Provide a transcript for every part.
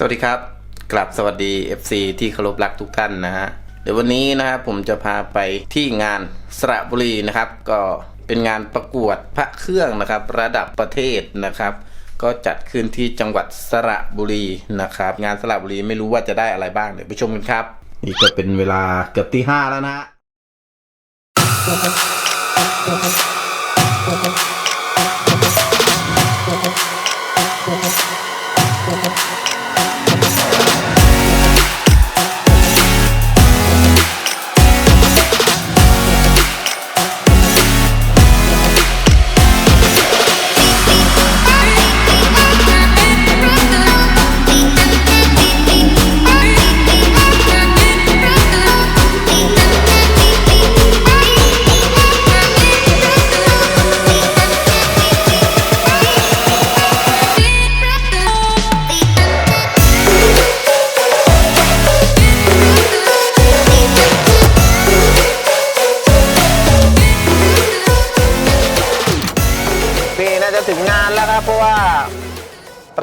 สวัสดีครับ กลับสวัสดี FC ที่เคารพรักทุกท่านนะฮะ เดี๋ยววันนี้นะครับผมจะพาไปที่งานสระบุรีนะครับ ก็เป็นงานประกวดพระเครื่องนะครับ ระดับประเทศนะครับ ก็จัดขึ้นที่จังหวัดสระบุรีนะครับ งานสระบุรีไม่รู้ว่าจะได้อะไรบ้างเดี๋ยวไปชมกันครับ นี่ก็เป็นเวลาเกือบตีห้าแล้วนะฮะ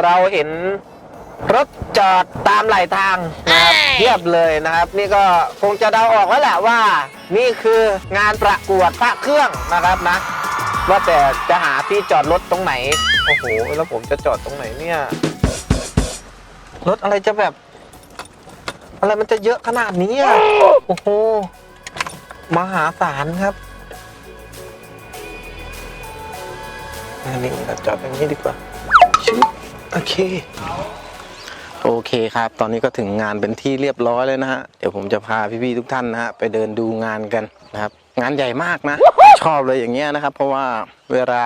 เราเห็นรถจอดตามไหลทางนะครับเทียบเลยนะครับ นี่ก็คงจะเดาออกแล้วแหละว่า นี่คืองานประกวดพระเครื่องนะครับนะ ว่าแต่จะหาที่จอดรถตรงไหน โอ้โห แล้วผมจะจอดตรงไหนเนี่ย รถอะไรจะแบบ อะไรมันจะเยอะขนาดนี้อะโอ้โหมหาศาลครับอันนี้เราจอดอย่างนี้ดีกว่าชิบ โอเค โอเคครับ ตอนนี้ก็ถึงงานเป็นที่เรียบร้อยเลยนะฮะ เดี๋ยวผมจะพาพี่ๆทุกท่านนะฮะไปเดินดูงานกันนะครับ งานใหญ่มากนะ ชอบเลยอย่างเงี้ยนะครับ เพราะว่าเวลา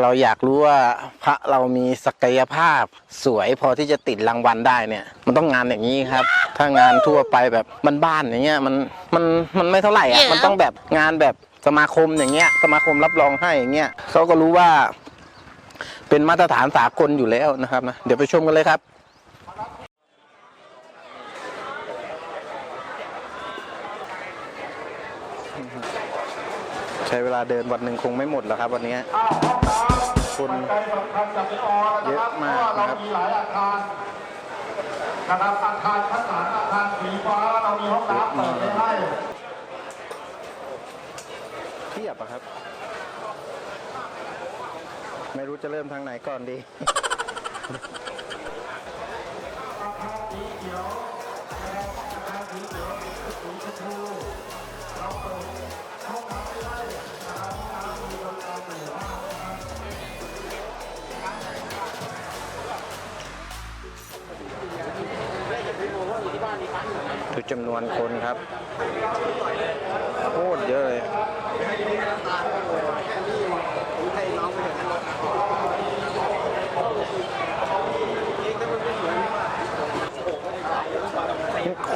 เราอยากรู้ว่าพระเรามีศักยภาพสวยพอที่จะติดรางวัลได้เนี่ย มันต้องงานอย่างนี้ครับ ถ้างานทั่วไปแบบบ้านๆอย่างเงี้ยมันมันมันไม่เท่าไหร่อะมันต้องแบบงานแบบสมาคมอย่างเงี้ยสมาคมรับรองให้อย่างเงี้ยเขาก็รู้ว่า เป็นมาตรฐานสากลอยู่แล้วนะครับนะเดี๋ยวไปชมกันเลยครับใช้เวลาเดินวันหนึ่งคงไม่หมดแล้วครับ วันนี้คนเยอะมากนะครับมีหลายอาคารนะครับอาคารชั้นสามอาคารสีฟ้าเรามีห้องน้ำเปิดไว้ให้เทียบอะครับ ไม่รู้จะเริ่มทางไหนก่อนดี ดูจำนวนคนครับ โคตรเยอะเลย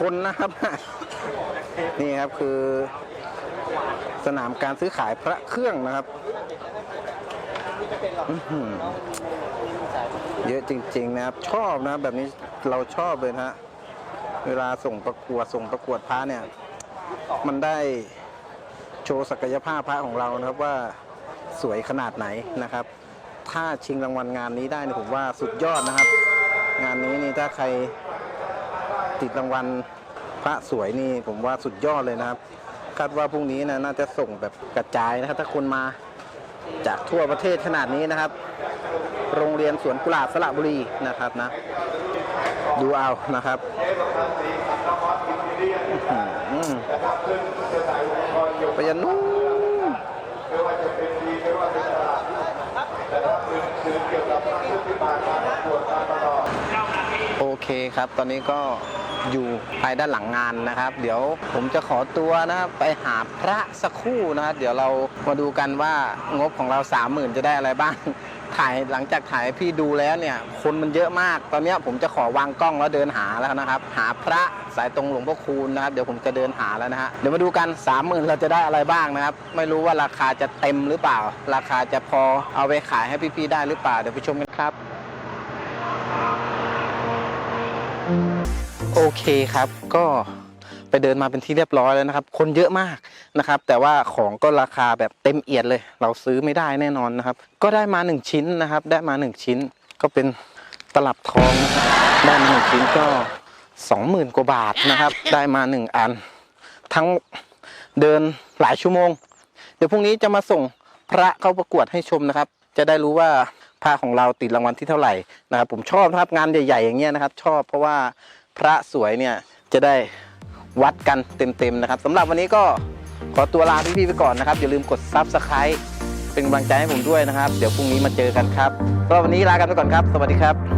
คนนะครับ นี่ครับคือสนามการซื้อขายพระเครื่องนะครับเยอะจริง ๆ นะครับ ชอบนะ แบบนี้เราชอบเลยนะฮะเวลาส่งประกวดส่งประกวดพระเนี่ย มันได้โชว์ศักยภาพพระของเรานะครับว่าสวยขนาดไหนนะครับ ถ้าชิงรางวัลงานนี้ได้เนี่ยผมว่าสุดยอดนะครับ งานนี้นี่ถ้าใคร ติดรางวัลพระสวยนี่ผมว่าสุดยอดเลยนะครับ คาดว่าพรุ่งนี้นะน่าจะส่งแบบกระจายนะครับ ถ้าคนมาจากทั่วประเทศขนาดนี้นะครับ โรงเรียนสวนกุหลาบสระบุรีนะครับนะ ดูเอานะครับอื้อหือไปยันนู้น โอเคครับ ตอนนี้ก็อยู่ภายด้านหลังงานนะครับ เดี๋ยวผมจะขอตัวนะครับไปหาพระสักครู่นะครับเดี๋ยวเรามาดูกันว่างบของเราสามหมื่นจะได้อะไรบ้าง ถ่ายหลังจากถ่ายพี่ดูแล้วเนี่ยคนมันเยอะมาก ตอนนี้ผมจะขอวางกล้องแล้วเดินหาแล้วนะครับ หาพระสายตรงหลวงพ่อคูณนะครับ เดี๋ยวผมจะเดินหาแล้วนะฮะเดี๋ยวมาดูกันสามหมื่นเราจะได้อะไรบ้างนะครับ ไม่รู้ว่าราคาจะเต็มหรือเปล่า ราคาจะพอเอาไปขายให้พี่ๆได้หรือเปล่าเดี๋ยวไปชมกันครับ โอเคครับก็ไปเดินมาเป็นที่เรียบร้อยแล้วนะครับ คนเยอะมากนะครับ แต่ว่าของก็ราคาแบบเต็มเอียดเลย เราซื้อไม่ได้แน่นอนนะครับ ก็ได้มาหนึ่งชิ้นนะครับ ได้มาหนึ่งชิ้น ก็เป็นตลับทองนะครับได้มาหนึ่งชิ้นก็สองหมื่นกว่าบาทนะครับ ได้มาหนึ่งอัน ทั้งเดินหลายชั่วโมง เดี๋ยวพรุ่งนี้จะมาส่งพระเข้าประกวดให้ชมนะครับ จะได้รู้ว่า พระของเราติดรางวัลที่เท่าไหร่นะครับผมชอบนะครับงานใหญ่ๆอย่างเงี้ยนะครับ ชอบเพราะว่าพระสวยเนี่ยจะได้วัดกันเต็มๆนะครับสำหรับวันนี้ก็ขอตัวลาพี่ๆไปก่อนนะครับอย่าลืมกด Subscribe เป็นกำลังใจให้ผมด้วยนะครับ เดี๋ยวพรุ่งนี้มาเจอกันครับสำหรับวันนี้ลากันไปก่อนครับ สวัสดีครับ